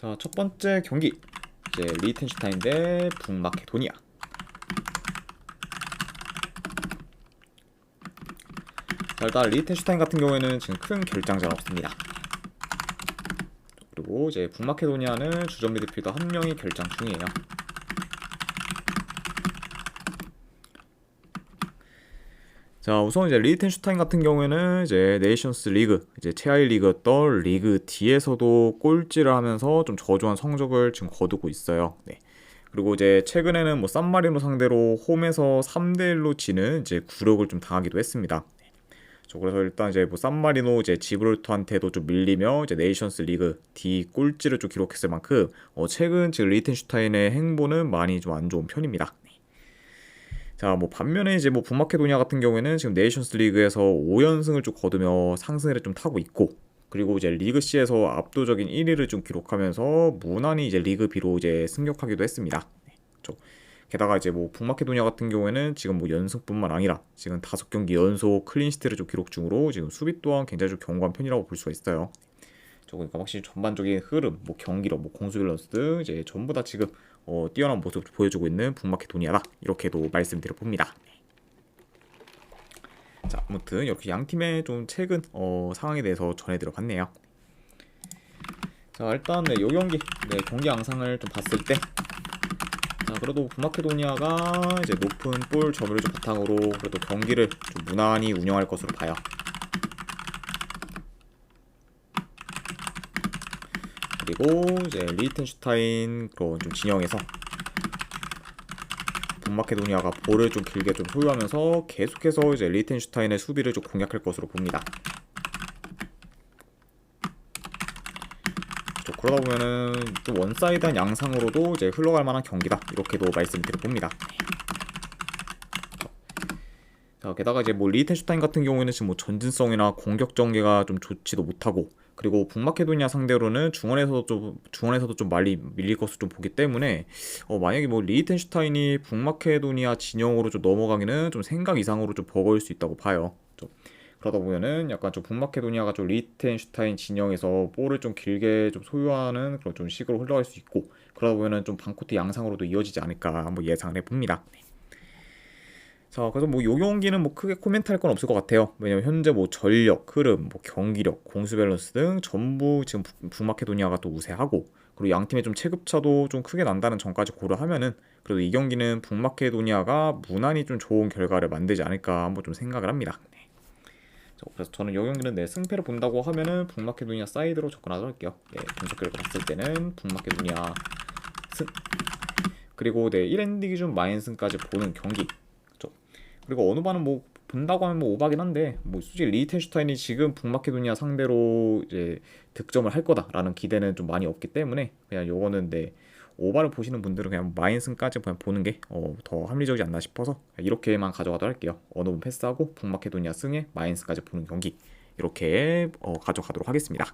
자, 첫 번째 경기. 이제 리텐슈타인 대 북마케도니아. 자, 일단 리텐슈타인 같은 경우에는 지금 큰 결장자가 없습니다. 그리고 이제 북마케도니아는 주전 미드필더 한 명이 결장 중이에요. 자, 우선 이제 리텐슈타인 같은 경우에는 이제 네이션스 리그, 이제 최하위 리그였던 리그 D에서도 꼴찌를 하면서 좀 저조한 성적을 지금 거두고 있어요. 네. 그리고 이제 최근에는 뭐 산마리노 상대로 홈에서 3대 1로 지는 이제 굴욕을 좀 당하기도 했습니다. 네. 저 그래서 일단 이제 뭐 산마리노 이제 지브롤터한테도 좀 밀리며 이제 네이션스 리그 D 꼴찌를 좀 기록했을 만큼 어 최근 지금 리텐슈타인의 행보는 많이 좀 안 좋은 편입니다. 네. 자, 뭐 반면에 이제 뭐 북마케도니아 같은 경우에는 지금 네이션스 리그에서 5연승을 좀 거두며 상승을 좀 타고 있고 그리고 이제 리그 C에서 압도적인 1위를 좀 기록하면서 무난히 이제 리그 B로 이제 승격하기도 했습니다. 네, 그렇죠. 게다가 이제 뭐 북마케도니아 같은 경우에는 지금 뭐 연승뿐만 아니라 지금 다섯 경기 연속 클린시트를 좀 기록 중으로 지금 수비 또한 굉장히 좀 견고한 편이라고 볼 수가 있어요. 저 그러니까 확실히 전반적인 흐름, 뭐 경기력, 뭐 공수 밸런스 등 이제 전부 다 지금 어, 뛰어난 모습을 보여주고 있는 북마케도니아다 이렇게도 말씀드려 봅니다. 자, 아무튼 이렇게 양 팀의 좀 최근 어, 상황에 대해서 전해드려 봤네요. 자, 일단 네, 요 경기, 네, 경기 양상을 좀 봤을 때, 자, 그래도 북마케도니아가 이제 높은 볼 점유를 좀 바탕으로 그래도 경기를 좀 무난히 운영할 것으로 봐요. 그리고 이제 리텐슈타인 그런 좀 진영에서 북마케도니아가 볼을 좀 길게 좀 소유하면서 계속해서 이제 리텐슈타인의 수비를 좀 공략할 것으로 봅니다. 저 그러다 보면은 좀 원사이드한 양상으로도 이제 흘러갈 만한 경기다 이렇게도 말씀드려 봅니다. 자 게다가 이제 뭐 리텐슈타인 같은 경우에는 지금 뭐 전진성이나 공격 전개가 좀 좋지도 못하고 그리고 북마케도니아 상대로는 중원에서도 좀 중원에서도 좀 많이 밀릴 것을 좀 보기 때문에 어 만약에 뭐 리텐슈타인이 북마케도니아 진영으로 좀 넘어가기는 좀 생각 이상으로 좀 버거울 수 있다고 봐요. 좀 그러다 보면은 약간 좀 북마케도니아가 좀 리텐슈타인 진영에서 볼을 좀 길게 좀 소유하는 그런 좀 식으로 흘러갈 수 있고 그러다 보면은 좀 반코트 양상으로도 이어지지 않을까 한번 예상을 해봅니다. 자, 그래서 뭐 요 경기는 뭐 크게 코멘트 할 건 없을 것 같아요. 왜냐면 현재 뭐 전력, 흐름, 뭐 경기력, 공수 밸런스 등 전부 지금 북- 북마케도니아가 또 우세하고 그리고 양 팀의 좀 체급차도 좀 크게 난다는 점까지 고려하면은 그래도 이 경기는 북마케도니아가 무난히 좀 좋은 결과를 만들지 않을까 한번 좀 생각을 합니다. 네. 자, 그래서 저는 이 경기는 내 승패를 본다고 하면은 북마케도니아 사이드로 접근하도록 할게요. 네, 분석 결과 봤을 때는 북마케도니아 승 그리고 네 1엔드 기준 마인승까지 보는 경기 그리고 어느 반은 뭐 본다고 하면 뭐 오바긴 한데 뭐 솔직히 리텐슈타인이 지금 북마케도니아 상대로 이제 득점을 할 거다라는 기대는 좀 많이 없기 때문에 그냥 요거는 네 오바를 보시는 분들은 그냥 마인승까지 그냥 보는 게 어, 더 합리적이지 않나 싶어서 이렇게만 가져가도록 할게요. 어느 분 패스하고 북마케도니아 승에 마인승까지 보는 경기 이렇게 어, 가져가도록 하겠습니다.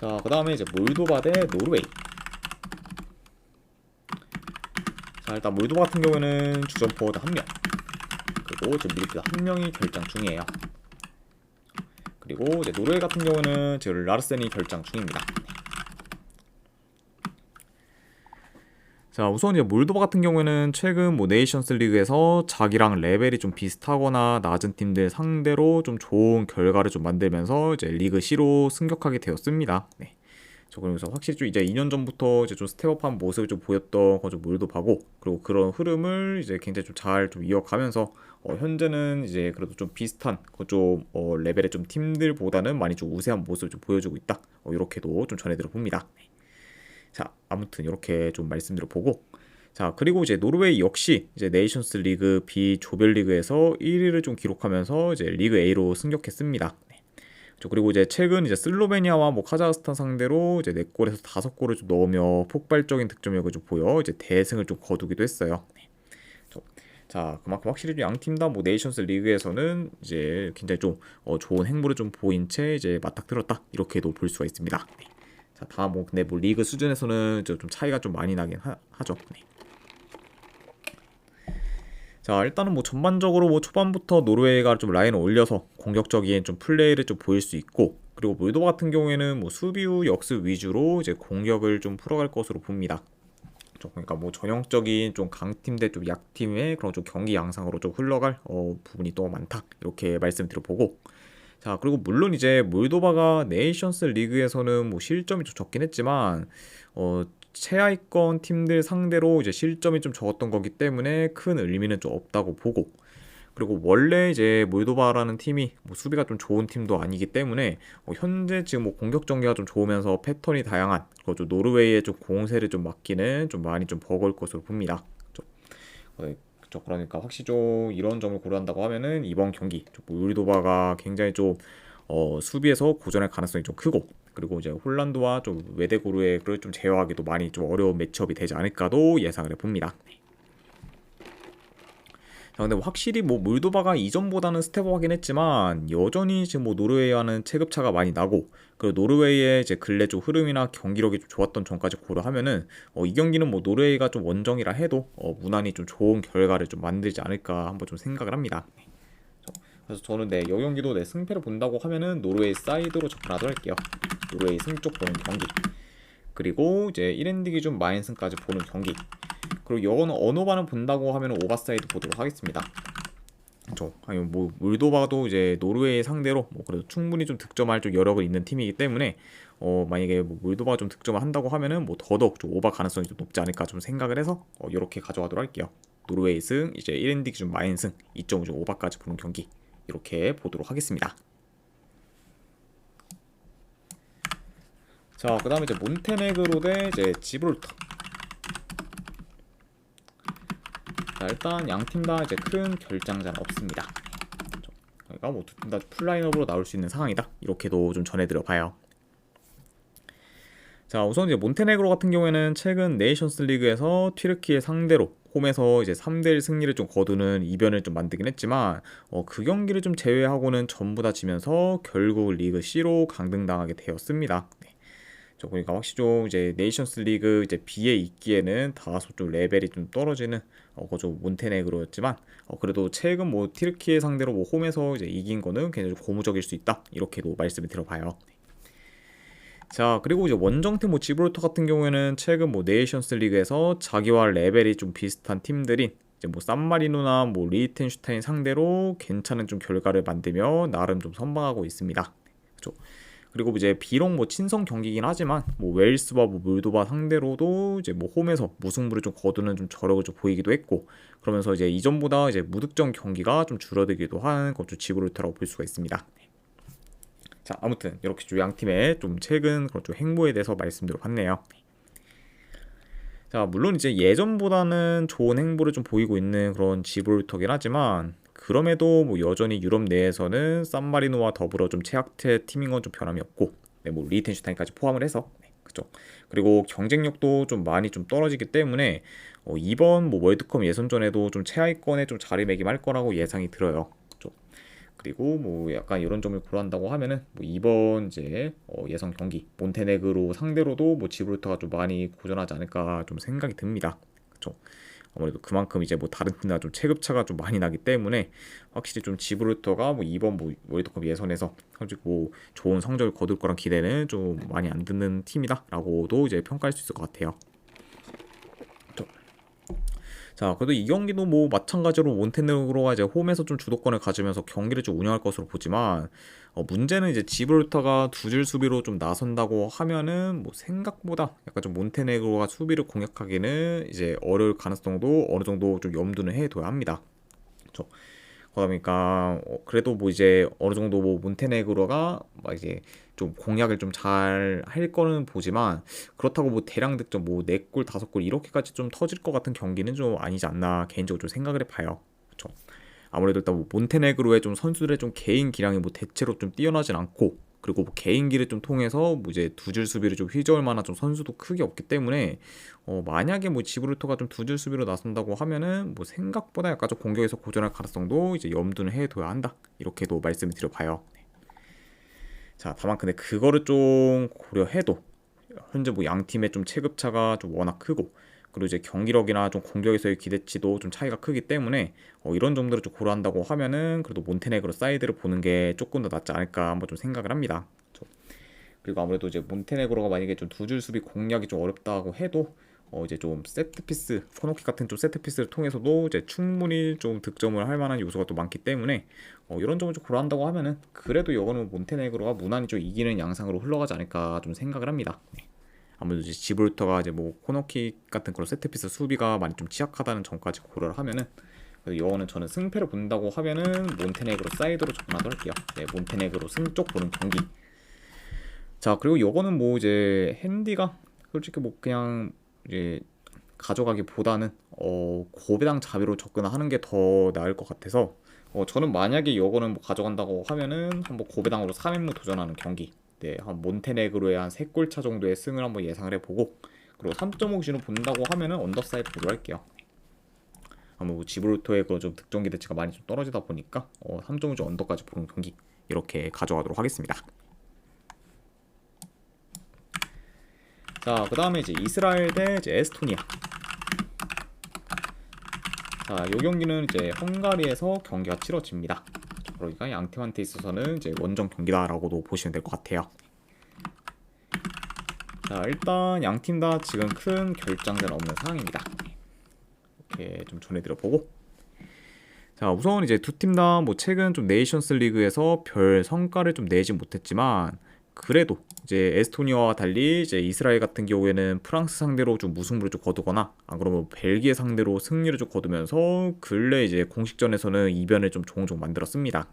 자, 그 다음에 이제 몰도바 대 노르웨이. 자 일단 몰도바 같은 경우에는 주전 포워드 한명 그리고 지금 미드필더 한 명이 결장 중이에요 그리고 이제 노르웨이 같은 경우는 지금 라르센이 결장 중입니다 자 우선 이제 몰도바 같은 경우에는 최근 뭐 네이션스 리그에서 자기랑 레벨이 좀 비슷하거나 낮은 팀들 상대로 좀 좋은 결과를 좀 만들면서 이제 리그 C로 승격하게 되었습니다. 네. 저 그러면서 확실히 좀 이제 2년 전부터 이제 좀 스텝업한 모습을 좀 보였던 거좀 몰도바고 그리고 그런 흐름을 이제 굉장히 좀 잘 좀 이어가면서 어 현재는 이제 그래도 좀 비슷한 그좀 어 레벨의 좀 팀들보다는 많이 좀 우세한 모습을 좀 보여주고 있다. 어 이렇게도 좀 전해드려 봅니다. 네. 자 아무튼 이렇게 좀 말씀드려 보고 자 그리고 이제 노르웨이 역시 이제 네이션스 리그 B 조별 리그에서 1위를 좀 기록하면서 이제 리그 A로 승격했습니다. 저 그리고 이제 최근 이제 슬로베니아와 뭐 카자흐스탄 상대로 이제 4골에서 5골을 좀 넣으며 폭발적인 득점력을 좀 보여 이제 대승을 좀 거두기도 했어요. 네. 저, 자 그만큼 확실히 양 팀 다 뭐 네이션스 리그에서는 이제 굉장히 좀 어, 좋은 행보를 좀 보인 채 이제 맞닥뜨렸다 이렇게도 볼 수가 있습니다. 네. 자 다음 뭐 근데 뭐 리그 수준에서는 좀 차이가 좀 많이 나긴 하, 죠 네. 자 일단은 뭐 전반적으로 뭐 초반부터 노르웨이가 좀 라인을 올려서 공격적인 좀 플레이를 좀 보일 수 있고 그리고 몰도바 같은 경우에는 뭐 수비 후 역습 위주로 이제 공격을 좀 풀어갈 것으로 봅니다. 그러니까 뭐 전형적인 좀 강팀 대 좀 약팀의 그런 좀 경기 양상으로 좀 흘러갈 어, 부분이 또 많다 이렇게 말씀드려보고 자 그리고 물론 이제 몰도바가 네이션스 리그에서는 뭐 실점이 좀 적긴 했지만 어 최하위권 팀들 상대로 이제 실점이 좀 적었던 거기 때문에 큰 의미는 좀 없다고 보고 그리고 원래 이제 몰도바라는 팀이 뭐 수비가 좀 좋은 팀도 아니기 때문에 뭐 현재 지금 뭐 공격 전개가 좀 좋으면서 패턴이 다양한 그좀 노르웨이의 좀 공세를 좀 막기는 좀 많이 좀 버거울 것으로 봅니다. 그렇죠. 그러니까 확실히 좀 이런 점을 고려한다고 하면은 이번 경기 좀 몰도바가 굉장히 좀 어, 수비에서 고전할 가능성이 좀 크고 그리고 이제 홀란드와 좀 외대고르의 그걸 좀 제어하기도 많이 좀 어려운 매치업이 되지 않을까도 예상을 해봅니다. 자, 근데 확실히 뭐 몰도바가 이전보다는 스텝업하긴 했지만 여전히 지금 뭐 노르웨이와는 체급차가 많이 나고 그리고 노르웨이의 이제 근래 좀 흐름이나 경기력이 좀 좋았던 전까지 고려하면은 어, 이 경기는 뭐 노르웨이가 좀 원정이라 해도 어, 무난히 좀 좋은 결과를 좀 만들지 않을까 한번 좀 생각을 합니다. 그래서 저는 네, 이 경기도 내 네, 승패를 본다고 하면은 노르웨이 사이드로 접근하도록 할게요. 노르웨이 승 쪽 보는 경기. 그리고 이제 1엔드 기준 마인승까지 보는 경기. 그리고 이거는 언어반을 본다고 하면 오바사이드 보도록 하겠습니다. 그렇죠. 아니 뭐 몰도바도 이제 노르웨이 상대로 뭐 그래도 충분히 좀 득점할 좀 여력을 있는 팀이기 때문에 어 만약에 뭐 몰도바가 좀 득점을 한다고 하면은 뭐 더더욱 좀 오바 가능성이 좀 높지 않을까 좀 생각을 해서 어 이렇게 가져가도록 할게요. 노르웨이 승 이제 1엔드 기준 마인 승 2.5 오바까지 보는 경기 이렇게 보도록 하겠습니다. 자, 그 다음에 이제 몬테네그로 대 이제 지브롤터. 자, 일단 양 팀 다 이제 큰 결장자는 없습니다. 그러니까 뭐두팀다 풀라인업으로 나올 수 있는 상황이다. 이렇게도 좀 전해드려 봐요. 자, 우선 이제 몬테네그로 같은 경우에는 최근 네이션스 리그에서 튀르키의 상대로 홈에서 이제 3대1 승리를 좀 거두는 이변을 좀 만들긴 했지만 어, 그 경기를 좀 제외하고는 전부 다 지면서 결국 리그 C로 강등당하게 되었습니다. 저 보니까 확실히 좀 이제 네이션스 리그 이제 B에 있기에는 다소 좀 레벨이 좀 떨어지는 어, 그좀 몬테네그로였지만 어, 그래도 최근 뭐 티르키의 상대로 뭐 홈에서 이제 이긴 거는 굉장히 고무적일 수 있다 이렇게도 말씀을 드려봐요. 자 그리고 이제 원정팀 뭐 지브롤터 같은 경우에는 최근 뭐 네이션스 리그에서 자기와 레벨이 좀 비슷한 팀들인 이제 뭐 산마리노나 뭐 리텐슈타인 상대로 괜찮은 좀 결과를 만들며 나름 좀 선방하고 있습니다. 그렇죠. 그리고 이제 비록 뭐 친선 경기긴 하지만 뭐 웨일스와 뭐 몰도바 상대로도 이제 뭐 홈에서 무승부를 좀 거두는 좀 저력을 좀 보이기도 했고 그러면서 이제 이전보다 이제 무득점 경기가 좀 줄어들기도 한 것도 지브롤터라고 볼 수가 있습니다. 자 아무튼 이렇게 좀양 팀의 좀 최근 그런 좀 행보에 대해서 말씀드려 봤네요. 자 물론 이제 예전보다는 좋은 행보를 좀 보이고 있는 그런 지브롤터긴 하지만 그럼에도 뭐 여전히 유럽 내에서는 산마리노와 더불어 좀 최악태 팀인 건 좀 변함이 없고 네, 뭐 리텐슈타인까지 포함을 해서 네, 그죠. 그리고 경쟁력도 좀 많이 좀 떨어지기 때문에 어, 이번 뭐 월드컵 예선전에도 좀 최하위권에 좀 자리매김할 거라고 예상이 들어요. 그리고 뭐 약간 이런 점을 고려한다고 하면은 뭐 이번 이제 어, 예선 경기 몬테네그로 상대로도 뭐 지브롤터가 좀 많이 고전하지 않을까 좀 생각이 듭니다. 그죠. 아무래도 그만큼 이제 뭐 다른 팀과 좀 체급차가 좀 많이 나기 때문에 확실히 좀 지브롤터가 뭐 이번 뭐 월드컵 예선에서 가지고 좋은 성적을 거둘 거란 기대는 좀 많이 안 듣는 팀이다라고도 이제 평가할 수 있을 것 같아요. 자, 그래도 이 경기도 뭐 마찬가지로 몬테네그로가 이제 홈에서 좀 주도권을 가지면서 경기를 좀 운영할 것으로 보지만 어, 문제는 이제 지브롤터가 두 줄 수비로 좀 나선다고 하면은 뭐 생각보다 약간 좀 몬테네그로가 수비를 공략하기는 이제 어려울 가능성도 어느 정도 좀 염두는 해둬야 합니다. 그렇죠. 그러다 보니까 어, 그래도 뭐 이제 어느 정도 뭐 몬테네그로가 막 이제 좀 공략을 좀 잘 할 거는 보지만 그렇다고 뭐 대량 득점 뭐 4골 5골 이렇게까지 좀 터질 것 같은 경기는 좀 아니지 않나 개인적으로 좀 생각을 해봐요. 그렇죠. 아무래도 일단 뭐 몬테네그로의 좀 선수들의 좀 개인 기량이 뭐 대체로 좀 뛰어나진 않고 그리고 뭐 개인기를 좀 통해서 뭐 이제 두 줄 수비를 좀 휘저을 만한 좀 선수도 크게 없기 때문에 어 만약에 뭐 지브루터가 좀 두 줄 수비로 나선다고 하면은 뭐 생각보다 약간 좀 공격에서 고전할 가능성도 이제 염두는 해둬야 한다 이렇게도 말씀을 드려봐요. 자 다만 근데 그거를 좀 고려해도 현재 뭐 양 팀의 좀 체급차가 좀 워낙 크고 그리고 이제 경기력이나 좀 공격에서의 기대치도 좀 차이가 크기 때문에 어, 이런 점들을 좀 고려한다고 하면은 그래도 몬테네그로 사이드를 보는 게 조금 더 낫지 않을까 한번 좀 생각을 합니다. 그리고 아무래도 이제 몬테네그로가 만약에 좀 두 줄 수비 공략이 좀 어렵다고 해도 어 이제 좀 세트 피스, 코너킥 같은 좀 세트 피스를 통해서도 이제 충분히 좀 득점을 할 만한 요소가 또 많기 때문에 어 이런 점을 좀 고려한다고 하면은 그래도 이거는 몬테네그로가 무난히 좀 이기는 양상으로 흘러가지 않을까 좀 생각을 합니다. 네. 아무래도 이제 지브롤터가 이제 뭐 코너킥 같은 그런 세트 피스 수비가 많이 좀 취약하다는 점까지 고려를 하면은 이거는 저는 승패를 본다고 하면은 몬테네그로 사이드로 접근하도록 할게요. 네, 몬테네그로 승 쪽 보는 경기. 자 그리고 이거는 뭐 이제 핸디가 솔직히 뭐 그냥 이제 가져가기보다는 어 고배당 자비로 접근하는 게 더 나을 것 같아서 어 저는 만약에 이거는 뭐 가져간다고 하면은 한번 고배당으로 3인무 도전하는 경기 네, 한 몬테네그로의 한 3골 차 정도의 승을 한번 예상을 해보고 그리고 3.5 기준으로 본다고 하면은 언더사이드 보도록 할게요. 아마 뭐 지브롤터의 그런 좀 득점 기대치가 많이 좀 떨어지다 보니까 어, 3.5점 언더까지 보는 경기 이렇게 가져가도록 하겠습니다. 자, 그 다음에 이제 이스라엘 대 이제 에스토니아. 자, 이 경기는 이제 헝가리에서 경기가 치러집니다. 그러니까 양 팀한테 있어서는 이제 원정 경기다라고도 보시면 될 것 같아요. 자, 일단 양 팀 다 지금 큰 결장전 없는 상황입니다. 이렇게 좀 전해드려 보고. 자, 우선 이제 두 팀 다 뭐 최근 좀 네이션스 리그에서 별 성과를 좀 내지 못했지만 그래도 이제 에스토니아와 달리 이제 이스라엘 같은 경우에는 프랑스 상대로 좀 무승부를 좀 거두거나 안 그러면 벨기에 상대로 승리를 좀 거두면서 근래 이제 공식전에서는 이변을 좀 종종 만들었습니다.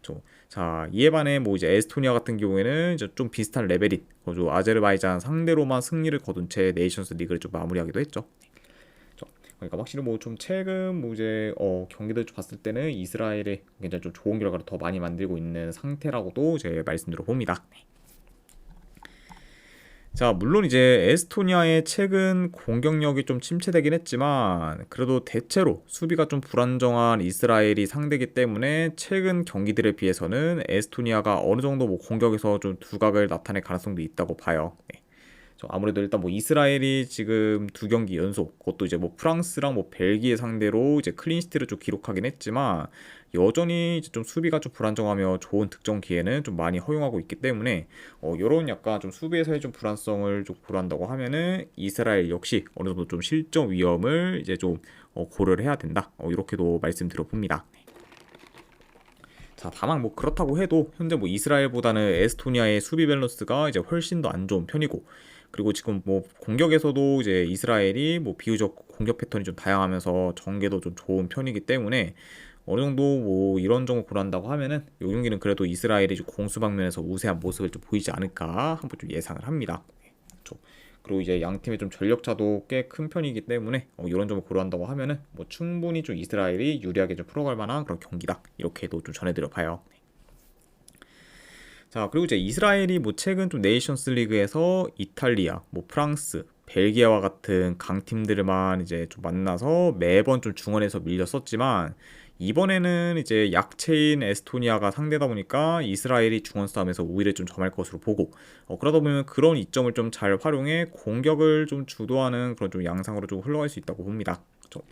좀, 자 이에 반해 뭐 이제 에스토니아 같은 경우에는 이제 좀 비슷한 레벨인 아제르바이잔 상대로만 승리를 거둔 채 네이션스 리그를 좀 마무리하기도 했죠. 그러니까 확실히 뭐 좀 최근 뭐 이제 어 경기들 봤을 때는 이스라엘이 굉장히 좀 좋은 결과를 더 많이 만들고 있는 상태라고도 제 말씀드려 봅니다. 네. 자, 물론 이제 에스토니아의 최근 공격력이 좀 침체되긴 했지만 그래도 대체로 수비가 좀 불안정한 이스라엘이 상대기 때문에 최근 경기들에 비해서는 에스토니아가 어느 정도 뭐 공격에서 좀 두각을 나타낼 가능성도 있다고 봐요. 네. 아무래도 일단 뭐 이스라엘이 지금 두 경기 연속 그것도 이제 뭐 프랑스랑 뭐 벨기에 상대로 이제 클린시티를 좀 기록하긴 했지만 여전히 좀 수비가 좀 불안정하며 좋은 득점 기회는 좀 많이 허용하고 있기 때문에 어 요런 약간 좀 수비에서의 좀 불안성을 좀 고려한다고 하면은 이스라엘 역시 어느 정도 좀 실점 위험을 이제 좀 어 고려를 해야 된다. 어 이렇게도 말씀드려 봅니다. 자, 다만 뭐 그렇다고 해도 현재 뭐 이스라엘보다는 에스토니아의 수비 밸런스가 이제 훨씬 더 안 좋은 편이고 그리고 지금 뭐 공격에서도 이제 이스라엘이 뭐 비교적 공격 패턴이 좀 다양하면서 전개도 좀 좋은 편이기 때문에 어느 정도 뭐 이런 정도 고려한다고 하면은 이 경기는 그래도 이스라엘이 공수 방면에서 우세한 모습을 좀 보이지 않을까 한번 좀 예상을 합니다. 그렇죠. 그리고 이제 양 팀의 좀 전력차도 꽤 큰 편이기 때문에 어, 이런 점을 고려한다고 하면은 뭐 충분히 좀 이스라엘이 유리하게 좀 풀어갈 만한 그런 경기다 이렇게도 좀 전해드려 봐요. 자 그리고 이제 이스라엘이 뭐 최근 좀 네이션스 리그에서 이탈리아, 뭐 프랑스, 벨기에와 같은 강팀들만 이제 좀 만나서 매번 좀 중원에서 밀렸었지만 이번에는 이제 약체인 에스토니아가 상대다 보니까 이스라엘이 중원 싸움에서 우위를 좀 점할 것으로 보고 어, 그러다 보면 그런 이점을 좀 잘 활용해 공격을 좀 주도하는 그런 좀 양상으로 좀 흘러갈 수 있다고 봅니다. 그렇죠?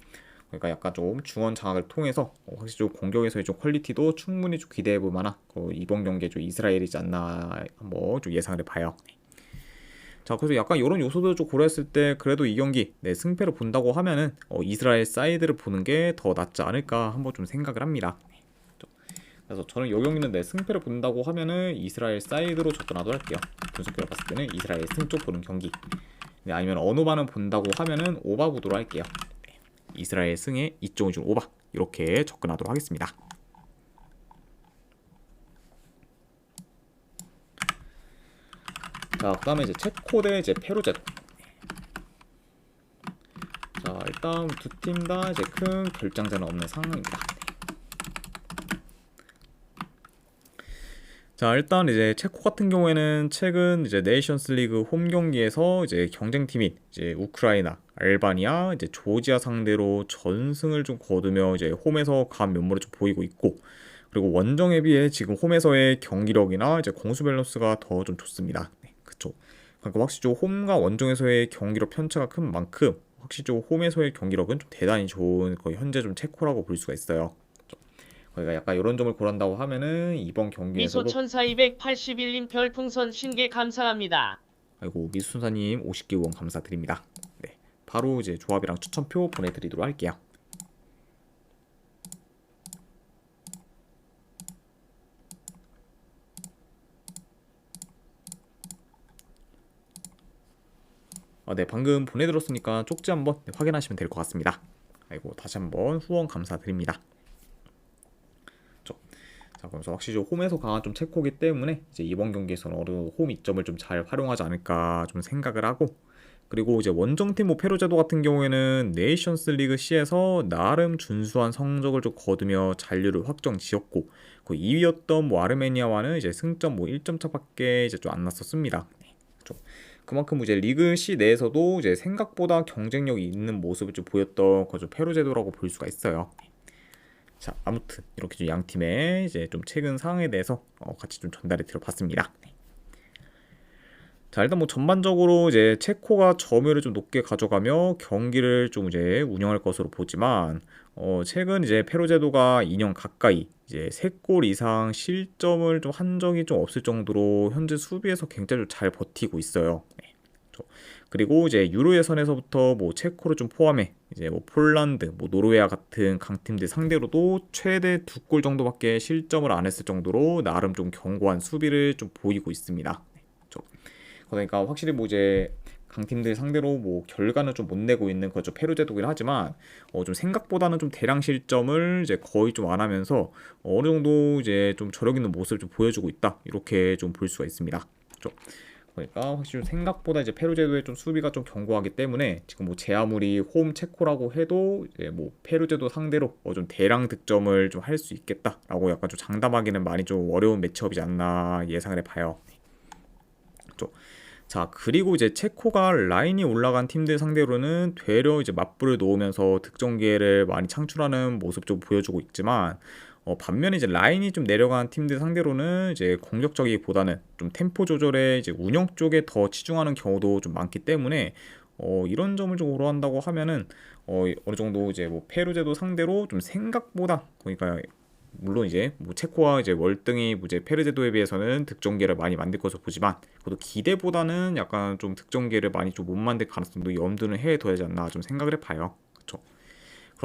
그러니까 약간 좀 중원 장악을 통해서 어, 확실히 좀 공격에서의 좀 퀄리티도 충분히 좀 기대해 볼 만한 그 이번 경기에 좀 이스라엘이지 않나 한번 좀 예상을 해 봐요. 자 그래서 약간 이런 요소들을 좀 고려했을 때 그래도 이 경기 네, 승패를 본다고 하면은 어, 이스라엘 사이드를 보는 게 더 낫지 않을까 한번 좀 생각을 합니다. 그래서 저는 이 경기는 내 승패를 본다고 하면은 이스라엘 사이드로 접근하도록 할게요. 분석결 봤을 때는 이스라엘 승쪽 보는 경기. 네, 아니면 반은 본다고 하면은 오바 보도록 할게요. 이스라엘 승에 2.5중 오바 이렇게 접근하도록 하겠습니다. 자, 그 다음에 이제 체코 대 이제 페루제. 자, 일단 두 팀 다 이제 큰 결장전은 없는 상황입니다. 자 일단 이제 체코 같은 경우에는 최근 이제 네이션스 리그 홈 경기에서 이제 경쟁팀인 이제 우크라이나, 알바니아, 이제 조지아 상대로 전승을 좀 거두며 이제 홈에서 간 면모를 좀 보이고 있고 그리고 원정에 비해 지금 홈에서의 경기력이나 이제 공수 밸런스가 더 좀 좋습니다. 네, 그쵸. 그러니까 확실히 좀 홈과 원정에서의 경기력 편차가 큰 만큼 확실히 좀 홈에서의 경기력은 좀 대단히 좋은 거의 현재 좀 체코라고 볼 수가 있어요. 그러니까 약간 이런 점을 고른다고 하면은 이번 경기에서도 미소천사 281님 별풍선 신개 감사합니다. 아이고 미순사님 50개 후원 감사드립니다. 네, 바로 이제 조합이랑 추천표 보내드리도록 할게요. 아, 네, 방금 보내드렸으니까 쪽지 한번 네, 확인하시면 될 것 같습니다. 아이고 다시 한번 후원 감사드립니다. 그래서 확실히 좀 홈에서 강한 좀 체코기 때문에 이제 이번 경기에서는 어느 홈 이점을 좀 잘 활용하지 않을까 좀 생각을 하고 그리고 이제 원정팀 뭐 페루제도 같은 경우에는 네이션스 리그 C에서 나름 준수한 성적을 좀 거두며 잔류를 확정 지었고 그 2위였던 뭐 아르메니아와는 이제 승점 뭐 1점 차밖에 이제 좀 안 났었습니다. 네, 그렇죠. 그만큼 이제 리그 C 내에서도 이제 생각보다 경쟁력이 있는 모습을 좀 보였던 그좀 페루제도라고 볼 수가 있어요. 자, 아무튼 이렇게 좀 양 팀의 이제 좀 최근 상황에 대해서 어, 같이 좀 전달해 드려봤습니다. 네. 자, 일단 뭐 전반적으로 이제 체코가 점유율을 좀 높게 가져가며 경기를 좀 이제 운영할 것으로 보지만 어, 최근 이제 페루제도가 2년 가까이 이제 3골 이상 실점을 좀 한 적이 좀 없을 정도로 현재 수비에서 굉장히 좀잘 버티고 있어요. 네. 저- 그리고 이제 유로 예선에서부터 뭐 체코를 좀 포함해 이제 뭐 폴란드, 뭐 노르웨이와 같은 강팀들 상대로도 최대 두 골 정도밖에 실점을 안 했을 정도로 나름 좀 견고한 수비를 좀 보이고 있습니다. 그러니까 확실히 뭐 이제 강팀들 상대로 뭐 결과는 좀 못 내고 있는 거죠 페루제도긴 하지만 어 좀 생각보다는 좀 대량 실점을 이제 거의 좀 안 하면서 어느 정도 이제 좀 저력 있는 모습을 좀 보여주고 있다 이렇게 좀 볼 수가 있습니다. 그렇죠? 그러니까 확실히 생각보다 이제 페루 제도의 좀 수비가 좀 견고하기 때문에 지금 뭐 제 아무리 홈 체코라고 해도 이제 뭐 페루 제도 상대로 어 좀 대량 득점을 좀 할 수 있겠다라고 약간 좀 장담하기는 많이 좀 어려운 매치업이지 않나 예상을 해봐요. 자 그리고 이제 체코가 라인이 올라간 팀들 상대로는 되려 이제 맞불을 놓으면서 득점 기회를 많이 창출하는 모습 좀 보여주고 있지만 어, 반면에 이제 라인이 좀 내려간 팀들 상대로는 이제 공격적이보다는 좀 템포 조절에 이제 운영 쪽에 더 치중하는 경우도 좀 많기 때문에 어, 이런 점을 좀 고려한다고 하면은 어, 어느 정도 이제 뭐 페루제도 상대로 좀 생각보다 그러니까 물론 이제 뭐 체코와 이제 월등히 뭐 이제 페르제도에 비해서는 득점기를 많이 만들 것으로 보지만 그래도 기대보다는 약간 좀 득점기를 많이 좀 못 만들 가능성도 염두는 해둬야지 않나 좀 생각을 해봐요.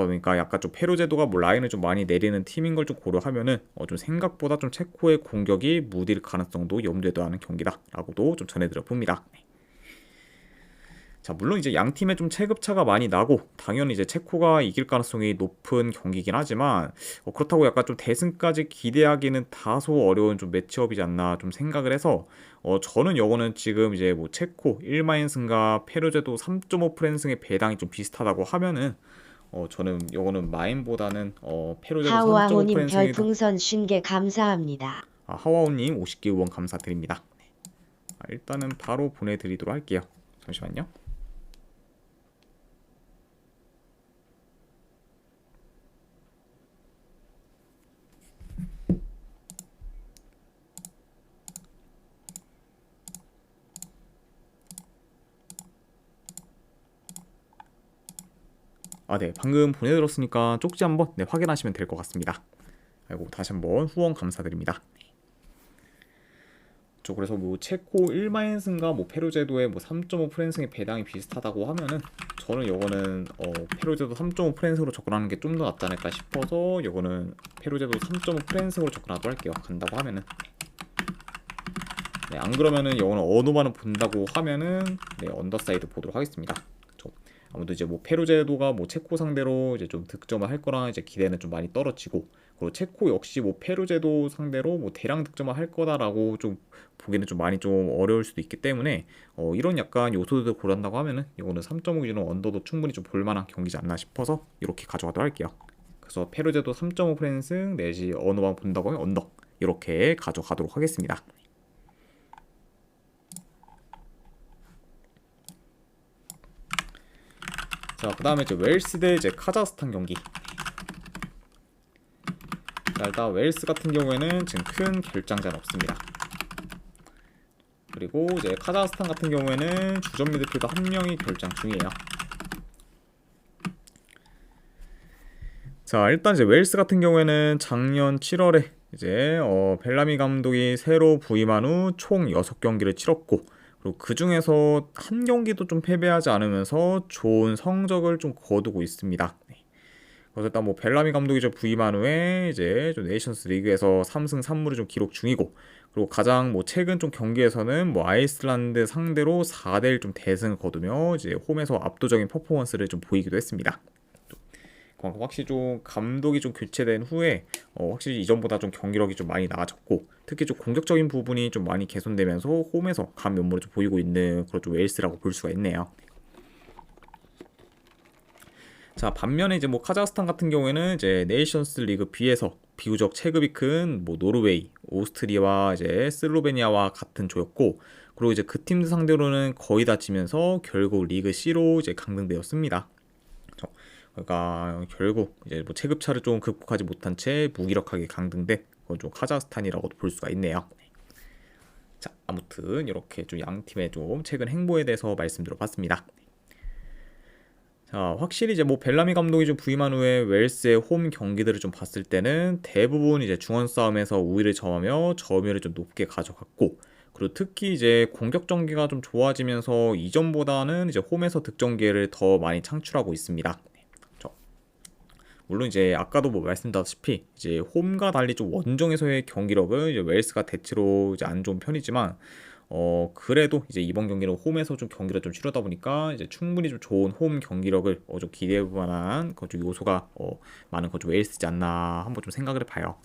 그러니까 약간 좀 페루 제도가 뭐 라인을 좀 많이 내리는 팀인 걸 좀 고려하면은 어 좀 생각보다 좀 체코의 공격이 무딜 가능성도 염두에 둬야 하는 경기다라고도 좀 전해드려 봅니다. 자, 물론 이제 양 팀의 좀 체급차가 많이 나고 당연히 이제 체코가 이길 가능성이 높은 경기긴 하지만 어, 그렇다고 약간 좀 대승까지 기대하기는 다소 어려운 좀 매치업이지 않나 좀 생각을 해서 어, 저는 요거는 지금 이제 뭐 체코 1마인승과 페루제도 3.5 프랜승의 배당이 좀 비슷하다고 하면은 어, 저는 요거는 마인보다는 어, 페루제도 3.5 하와호님 프랜승이 별풍선 신개 감사합니다. 아, 하와우님 50개 후원 감사드립니다. 네. 아, 일단은 바로 보내드리도록 할게요. 잠시만요. 아, 네. 방금 보내드렸으니까 쪽지 한번 네, 확인하시면 될 것 같습니다. 아이고, 다시 한번 후원 감사드립니다. 저 그래서 뭐 체코 1마인승과 뭐 페루제도의 뭐 3.5 프랜승의 배당이 비슷하다고 하면은 저는 이거는 어 페루제도 3.5 프랜승으로 접근하는 게 좀 더 낫지 않을까 싶어서 이거는 페루제도 3.5 프랜승으로 접근하도록 할게요. 간다고 하면은 네, 안 그러면은 이거는 어노바는 본다고 하면은 네, 언더사이드 보도록 하겠습니다. 그쵸. 아무래도 이제 뭐 페루제도가 뭐 체코 상대로 이제 좀 득점을 할 거라 이제 기대는 좀 많이 떨어지고 그리고 체코 역시 뭐 페루제도 상대로 뭐 대량 득점을 할 거다라고 좀 보기는 좀 많이 좀 어려울 수도 있기 때문에 어 이런 약간 요소들을 고른다고 하면은 이거는 3.5 기준 언더도 충분히 좀 볼만한 경기지 않나 싶어서 이렇게 가져가도록 할게요. 그래서 페루제도 3.5 프랜승 내지 어느만 본다고 하면 언더 이렇게 가져가도록 하겠습니다. 자, 그 다음에 이제 웨일스 대 이제 카자흐스탄 경기. 자, 일단 웨일스 같은 경우에는 지금 큰 결장자는 없습니다. 그리고 이제 카자흐스탄 같은 경우에는 주전 미드필더 한 명이 결장 중이에요. 자, 일단 이제 웨일스 같은 경우에는 작년 7월에 이제 어, 벨라미 감독이 새로 부임한 후 총 6경기를 치렀고 그리고 그 중에서 한 경기도 좀 패배하지 않으면서 좋은 성적을 좀 거두고 있습니다. 네. 그래서 일단 뭐 벨라미 감독이 좀 부임한 후에 이제 좀 네이션스 리그에서 3승 3무를 좀 기록 중이고 그리고 가장 뭐 최근 좀 경기에서는 뭐 아이슬란드 상대로 4대1 좀 대승을 거두며 이제 홈에서 압도적인 퍼포먼스를 좀 보이기도 했습니다. 확실히 좀 감독이 좀 교체된 후에 어, 확실히 이전보다 좀 경기력이 좀 많이 나아졌고 특히 좀 공격적인 부분이 좀 많이 개선되면서 홈에서 간 면모를 좀 보이고 있는 그런 좀 웨일스라고 볼 수가 있네요. 자 반면에 이제 뭐 카자흐스탄 같은 경우에는 이제 네이션스 리그 B에서 비교적 체급이 큰 뭐 노르웨이, 오스트리아와 이제 슬로베니아와 같은 조였고 그리고 이제 그 팀들 상대로는 거의 다 지면서 결국 리그 C로 이제 강등되었습니다. 그러니까 결국 이제 뭐 체급차를 좀 극복하지 못한 채 무기력하게 강등된 그건 좀 카자흐스탄이라고도 볼 수가 있네요. 자 아무튼 이렇게 좀 양 팀의 좀 최근 행보에 대해서 말씀드려봤습니다. 자, 확실히 이제 뭐 벨라미 감독이 좀 부임한 후에 웨일스의 홈 경기들을 좀 봤을 때는 대부분 이제 중원 싸움에서 우위를 점하며 점유율을 좀 높게 가져갔고 그리고 특히 이제 공격 전개가 좀 좋아지면서 이전보다는 이제 홈에서 득점 기회를 더 많이 창출하고 있습니다. 물론 이제 아까도 뭐 말씀드렸다시피 이제 홈과 달리 좀 원정에서의 경기력은 이제 웨일스가 대체로 이제 안 좋은 편이지만 어 그래도 이제 이번 경기는 홈에서 좀 경기를 좀 치르다 보니까 이제 충분히 좀 좋은 홈 경기력을 어 좀 기대해 볼 만한 그좀 요소가 어 많은 그좀 웨일스지 않나 한번 좀 생각을 해 봐요.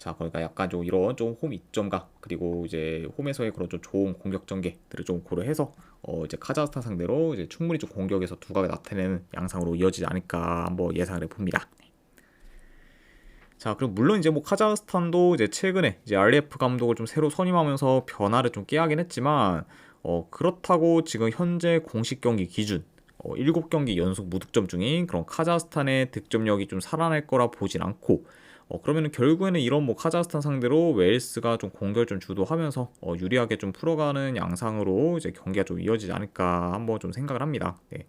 자 그러니까 약간 좀 이런 좀 홈 이점과 그리고 이제 홈에서의 그런 좀 좋은 공격 전개들을 좀 고려해서 어 이제 카자흐스탄 상대로 이제 충분히 좀 공격에서 두각을 나타내는 양상으로 이어지지 않을까 한번 예상을 해봅니다. 자, 그리고 물론 이제 뭐 카자흐스탄도 이제 최근에 이제 RF 감독을 좀 새로 선임하면서 변화를 좀 꾀하긴 했지만 어 그렇다고 지금 현재 공식 경기 기준 어 7경기 연속 무득점 중인 그런 카자흐스탄의 득점력이 좀 살아날 거라 보진 않고 어 그러면은 결국에는 이런 뭐 카자흐스탄 상대로 웨일스가 좀 공격을 좀 주도하면서 어 유리하게 좀 풀어가는 양상으로 이제 경기가 좀 이어지지 않을까 한번 좀 생각을 합니다. 네.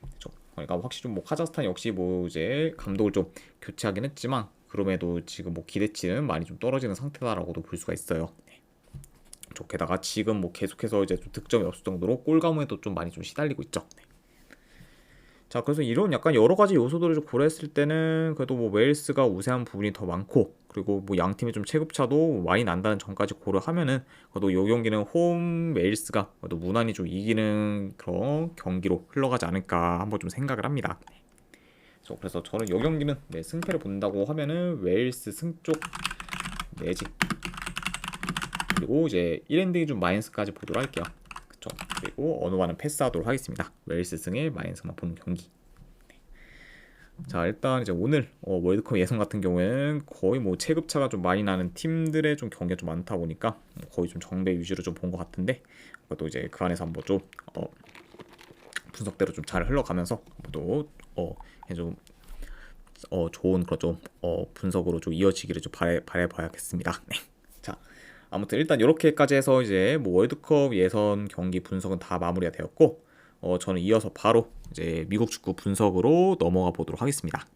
그렇죠. 그러니까 확실히 좀 뭐 카자흐스탄 역시 뭐 이제 감독을 좀 교체하긴 했지만 그럼에도 지금 뭐 기대치는 많이 좀 떨어지는 상태다라고도 볼 수가 있어요. 네. 저 게다가 지금 뭐 계속해서 이제 좀 득점이 없을 정도로 골 가문에도 좀 많이 좀 시달리고 있죠. 네. 자, 그래서 이런 약간 여러 가지 요소들을 좀 고려했을 때는 그래도 뭐 웨일스가 우세한 부분이 더 많고 그리고 뭐 양 팀의 좀 체급차도 많이 난다는 점까지 고려하면은 그래도 요 경기는 홈 웨일스가 그래도 무난히 좀 이기는 그런 경기로 흘러가지 않을까 한번 좀 생각을 합니다. 네. 그래서, 저는 요 경기는 네, 승패를 본다고 하면은 웨일스 승쪽 내지 그리고 이제 1엔딩 좀 마이너스까지 보도록 할게요. 그쵸? 그리고 어느와는 패스하도록 하겠습니다. 웨일스 승의 마이너스만 보는 경기. 네. 자 일단 이제 오늘 어, 월드컵 예선 같은 경우에는 거의 뭐 체급차가 좀 많이 나는 팀들의 좀 경기가 좀 많다 보니까 거의 좀 정배 위주로 좀 본 것 같은데 그것도 이제 그 안에서 한번 좀 어, 분석대로 좀 잘 흘러가면서 또 어, 좀 어, 좋은 그런 좀 어, 분석으로 좀 이어지기를 좀 바래 바래 봐야겠습니다. 네. 자 아무튼 일단 이렇게까지 해서 이제 뭐 월드컵 예선 경기 분석은 다 마무리가 되었고 어, 저는 이어서 바로 이제 미국 축구 분석으로 넘어가 보도록 하겠습니다.